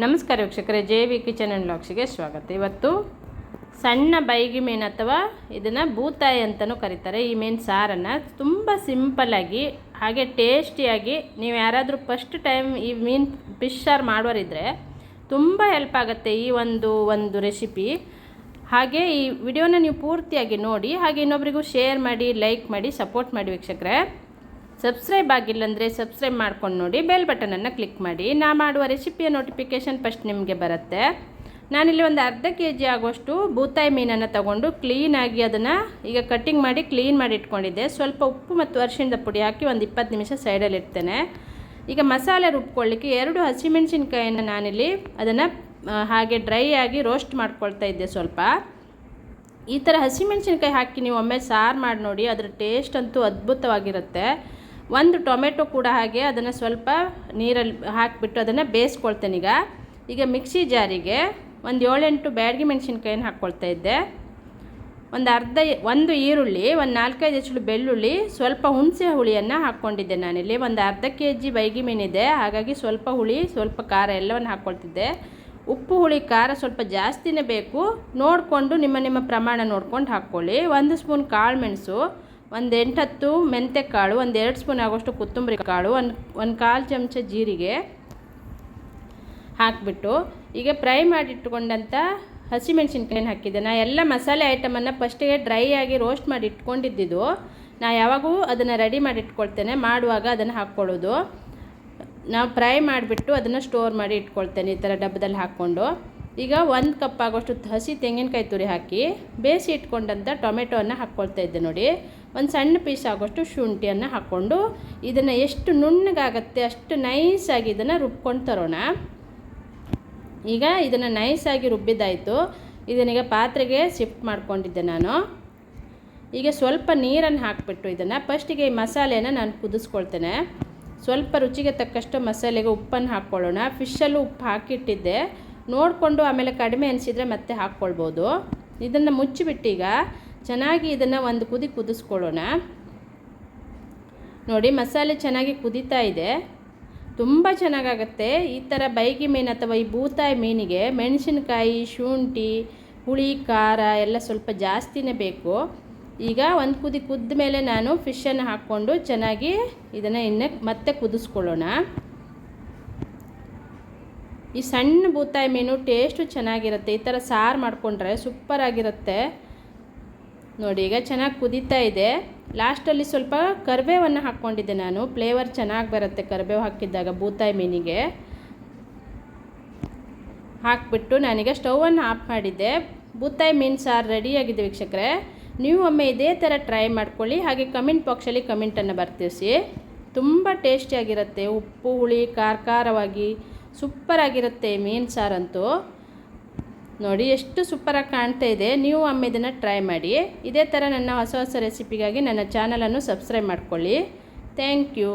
ನಮಸ್ಕಾರ ವೀಕ್ಷಕರೇ, J V kitchen and ಲಾಕ್ಸಿಗೆ ಸ್ವಾಗತ. ಇವತ್ತು ಸಣ್ಣ ಬೈಗಿ ಮೀನು ಅಥವಾ ಇದನ್ನು ಬೂತಾಯಿ ಅಂತಲೂ ಕರೀತಾರೆ. ಈ ಮೀನು ಸಾರನ್ನು ತುಂಬ ಸಿಂಪಲ್ಲಾಗಿ ಹಾಗೆ ಟೇಸ್ಟಿಯಾಗಿ ನೀವು ಯಾರಾದರೂ ಫಸ್ಟ್ ಟೈಮ್ ಈ ಮೀನು ಫಿಶ್ ಸಾರು ಮಾಡೋರಿದ್ದರೆ ತುಂಬ ಹೆಲ್ಪ್ ಆಗುತ್ತೆ ಈ ಒಂದು ಒಂದು ರೆಸಿಪಿ. ಹಾಗೆ ಈ ವಿಡಿಯೋನ ನೀವು ಪೂರ್ತಿಯಾಗಿ ನೋಡಿ, ಹಾಗೆ ಇನ್ನೊಬ್ರಿಗೂ ಶೇರ್ ಮಾಡಿ, ಲೈಕ್ ಮಾಡಿ, ಸಪೋರ್ಟ್ ಮಾಡಿ ವೀಕ್ಷಕರೇ. ಸಬ್ಸ್ಕ್ರೈಬ್ ಆಗಿಲ್ಲ ಅಂದರೆ ಸಬ್ಸ್ಕ್ರೈಬ್ ಮಾಡ್ಕೊಂಡು ನೋಡಿ ಬೆಲ್ ಬಟನನ್ನು ಕ್ಲಿಕ್ ಮಾಡಿ. ನಾ ಮಾಡುವ ರೆಸಿಪಿಯ ನೋಟಿಫಿಕೇಷನ್ ಫಸ್ಟ್ ನಿಮಗೆ ಬರುತ್ತೆ. ನಾನಿಲ್ಲಿ ಒಂದು ಅರ್ಧ ಕೆ ಜಿ ಆಗುವಷ್ಟು ಬೂತಾಯಿ ಮೀನನ್ನು ತಗೊಂಡು ಕ್ಲೀನಾಗಿ ಅದನ್ನು ಈಗ ಕಟ್ಟಿಂಗ್ ಮಾಡಿ ಕ್ಲೀನ್ ಮಾಡಿ ಇಟ್ಕೊಂಡಿದ್ದೆ. ಸ್ವಲ್ಪ ಉಪ್ಪು ಮತ್ತು ಅರಿಶಿಣದ ಪುಡಿ ಹಾಕಿ ಒಂದು ಇಪ್ಪತ್ತು ನಿಮಿಷ ಸೈಡಲ್ಲಿ ಇಡ್ತೇನೆ. ಈಗ ಮಸಾಲೆ ರುಬ್ಕೊಳ್ಳಿಕ್ಕೆ ಎರಡು ಹಸಿಮೆಣಸಿನ್ಕಾಯನ್ನು ನಾನಿಲ್ಲಿ ಅದನ್ನು ಹಾಗೆ ಡ್ರೈ ಆಗಿ ರೋಸ್ಟ್ ಮಾಡ್ಕೊಳ್ತಾ ಇದ್ದೆ ಸ್ವಲ್ಪ. ಈ ಥರ ಹಸಿಮೆಣಸಿನ್ಕಾಯಿ ಹಾಕಿ ನೀವು ಒಮ್ಮೆ ಸಾರು ಮಾಡಿ ನೋಡಿ, ಅದರ ಟೇಸ್ಟ್ ಅಂತೂ ಅದ್ಭುತವಾಗಿರುತ್ತೆ. ಒಂದು ಟೊಮೆಟೊ ಕೂಡ ಹಾಗೆ ಅದನ್ನು ಸ್ವಲ್ಪ ನೀರಲ್ಲಿ ಹಾಕಿಬಿಟ್ಟು ಅದನ್ನು ಬೇಯಿಸ್ಕೊಳ್ತೇನೆ ಈಗ. ಈಗ ಮಿಕ್ಸಿ ಜಾರಿಗೆ ಒಂದು ಏಳೆಂಟು ಬ್ಯಾಡಗಿ ಮೆಣಸಿನ್ಕಾಯಿನ ಹಾಕ್ಕೊಳ್ತಾ ಇದ್ದೆ. ಒಂದು ಅರ್ಧ ಒಂದು ಈರುಳ್ಳಿ, ಒಂದು ನಾಲ್ಕೈದು ಹೆಚ್ಚಳು ಬೆಳ್ಳುಳ್ಳಿ, ಸ್ವಲ್ಪ ಹುಣಸೆ ಹುಳಿಯನ್ನು ಹಾಕ್ಕೊಂಡಿದ್ದೆ ನಾನಿಲ್ಲಿ. ಒಂದು ಅರ್ಧ ಕೆ ಜಿ ಬೈಗಿ ಮೀನಿದೆ, ಹಾಗಾಗಿ ಸ್ವಲ್ಪ ಹುಳಿ, ಸ್ವಲ್ಪ ಖಾರ ಎಲ್ಲವನ್ನು ಹಾಕ್ಕೊಳ್ತಿದ್ದೆ. ಉಪ್ಪು, ಹುಳಿ, ಖಾರ ಸ್ವಲ್ಪ ಜಾಸ್ತಿನೇ ಬೇಕು. ನೋಡಿಕೊಂಡು ನಿಮ್ಮ ನಿಮ್ಮ ಪ್ರಮಾಣ ನೋಡ್ಕೊಂಡು ಹಾಕ್ಕೊಳ್ಳಿ. ಒಂದು ಸ್ಪೂನ್ ಕಾಳು ಮೆಣಸು ಒಂದು ಎಂಟತ್ತು ಮೆಂತ್ಯ ಕಾಳು ಒಂದು ಎರಡು ಸ್ಪೂನ್ ಆಗೋಷ್ಟು ಕೊತ್ತಂಬರಿ ಕಾಳು, ಒಂದು ಒಂದು ಕಾಲು ಚಮಚ ಜೀರಿಗೆ ಹಾಕಿಬಿಟ್ಟು ಈಗ ಫ್ರೈ ಮಾಡಿಟ್ಕೊಂಡಂಥ ಹಸಿಮೆಣ್ಸಿನ್ಕಾಯಿನ ಹಾಕಿದ್ದೆ. ನಾ ಎಲ್ಲ ಮಸಾಲೆ ಐಟಮನ್ನು ಫಸ್ಟಿಗೆ ಡ್ರೈ ಆಗಿ ರೋಸ್ಟ್ ಮಾಡಿ ಇಟ್ಕೊಂಡಿದ್ದಿದ್ದು ನಾ ಯಾವಾಗೂ ಅದನ್ನು ರೆಡಿ ಮಾಡಿ ಇಟ್ಕೊಳ್ತೇನೆ ಮಾಡುವಾಗ ಅದನ್ನು ಹಾಕ್ಕೊಳ್ಳೋದು. ನಾವು ಫ್ರೈ ಮಾಡಿಬಿಟ್ಟು ಅದನ್ನು ಸ್ಟೋರ್ ಮಾಡಿ ಇಟ್ಕೊಳ್ತೇನೆ ಈ ಥರ ಡಬ್ಬದಲ್ಲಿ ಹಾಕ್ಕೊಂಡು. ಈಗ ಒಂದು ಕಪ್ ಆಗೋಷ್ಟು ಹಸಿ ತೆಂಗಿನಕಾಯಿ ತುರಿ ಹಾಕಿ, ಬೇಯಿಸಿ ಇಟ್ಕೊಂಡಂಥ ಟೊಮೆಟೊವನ್ನು ಹಾಕ್ಕೊಳ್ತಾ ಇದ್ದೆ ನೋಡಿ. ಒಂದು ಸಣ್ಣ ಪೀಸ್ ಆಗೋಷ್ಟು ಶುಂಠಿಯನ್ನು ಹಾಕ್ಕೊಂಡು ಇದನ್ನು ಎಷ್ಟು ನುಣ್ಣಗಾಗತ್ತೆ, ಅಷ್ಟು ನೈಸಾಗಿ ಇದನ್ನು ರುಬ್ಕೊಂಡು ತರೋಣ. ಈಗ ಇದನ್ನು ನೈಸಾಗಿ ರುಬ್ಬಿದ್ದಾಯಿತು. ಇದನ್ನೀಗ ಪಾತ್ರೆಗೆ ಶಿಫ್ಟ್ ಮಾಡ್ಕೊಂಡಿದ್ದೆ ನಾನು. ಈಗ ಸ್ವಲ್ಪ ನೀರನ್ನು ಹಾಕಿಬಿಟ್ಟು ಇದನ್ನು ಫಸ್ಟಿಗೆ ಈ ಮಸಾಲೆಯನ್ನು ನಾನು ಕುದಿಸ್ಕೊಳ್ತೇನೆ. ಸ್ವಲ್ಪ ರುಚಿಗೆ ತಕ್ಕಷ್ಟು ಮಸಾಲೆಗೆ ಉಪ್ಪನ್ನು ಹಾಕ್ಕೊಳ್ಳೋಣ ಫಿಶಲ್ಲೂ ಉಪ್ಪು ಹಾಕಿಟ್ಟಿದ್ದೆ. ನೋಡಿಕೊಂಡು ಆಮೇಲೆ ಕಡಿಮೆ ಅನಿಸಿದರೆ ಮತ್ತೆ ಹಾಕ್ಕೊಳ್ಬೋದು. ಇದನ್ನು ಮುಚ್ಚಿಬಿಟ್ಟೀಗ ಚೆನ್ನಾಗಿ ಇದನ್ನು ಒಂದು ಕುದಿ ಕುದಿಸ್ಕೊಳ್ಳೋಣ. ನೋಡಿ ಮಸಾಲೆ ಚೆನ್ನಾಗಿ ಕುದೀತಾ ಇದೆ. ತುಂಬ ಚೆನ್ನಾಗಾಗತ್ತೆ. ಈ ಥರ ಬೈಗಿ ಮೀನು ಅಥವಾ ಈ ಬೂತಾಯಿ ಮೀನಿಗೆ ಮೆಣಸಿನಕಾಯಿ, ಶುಂಠಿ, ಹುಳಿ, ಖಾರ ಎಲ್ಲ ಸ್ವಲ್ಪ ಜಾಸ್ತಿನೇ ಬೇಕು. ಈಗ ಒಂದು ಕುದಿ ಕುದ್ದ ಮೇಲೆ ನಾನು ಫಿಶನ್ನು ಹಾಕ್ಕೊಂಡು ಚೆನ್ನಾಗಿ ಇದನ್ನು ಇನ್ನು ಮತ್ತೆ ಕುದಿಸ್ಕೊಳ್ಳೋಣ. ಈ ಸಣ್ಣ ಬೂತಾಯಿ ಮೀನು ಟೇಸ್ಟು ಚೆನ್ನಾಗಿರುತ್ತೆ. ಈ ಥರ ಸಾರು ಮಾಡಿಕೊಂಡ್ರೆ ಸೂಪರಾಗಿರುತ್ತೆ. ನೋಡಿ, ಈಗ ಚೆನ್ನಾಗಿ ಕುದೀತಾ ಇದೆ. ಲಾಸ್ಟಲ್ಲಿ ಸ್ವಲ್ಪ ಕರಿಬೇವನ್ನು ಹಾಕ್ಕೊಂಡಿದ್ದೆ ನಾನು. ಫ್ಲೇವರ್ ಚೆನ್ನಾಗಿ ಬರುತ್ತೆ ಕರಿಬೇವು ಹಾಕಿದ್ದಾಗ ಬೂತಾಯಿ ಮೀನಿಗೆ. ಹಾಕ್ಬಿಟ್ಟು ನಾನೀಗ ಸ್ಟವನ್ನು ಆಫ್ ಮಾಡಿದ್ದೆ. ಬೂತಾಯಿ ಮೀನು ಸಾರು ರೆಡಿಯಾಗಿದೆ ವೀಕ್ಷಕರೆ. ನೀವು ಒಮ್ಮೆ ಇದೇ ಥರ ಟ್ರೈ ಮಾಡ್ಕೊಳ್ಳಿ. ಹಾಗೆ ಕಮೆಂಟ್ ಬಾಕ್ಸಲ್ಲಿ ಕಮೆಂಟನ್ನು ಬರ್ತಿಸಿ ತುಂಬ ಟೇಸ್ಟಿಯಾಗಿರುತ್ತೆ. ಉಪ್ಪು, ಹುಳಿ, ಖಾರ, ಖಾರವಾಗಿ ಸೂಪರಾಗಿರುತ್ತೆ ಮೀನು ಸಾರಂತೂ ನೋಡಿ ಎಷ್ಟು ಸೂಪರಾಗಿ ಕಾಣ್ತಾ ಇದೆ. ನೀವು ಒಮ್ಮೆ ಇದನ್ನು ಟ್ರೈ ಮಾಡಿ. ಇದೇ ಥರ ನನ್ನ ಹೊಸ ಹೊಸ ರೆಸಿಪಿಗಾಗಿ ನನ್ನ ಚಾನಲನ್ನು ಸಬ್ಸ್ಕ್ರೈಬ್ ಮಾಡ್ಕೊಳ್ಳಿ. Thank you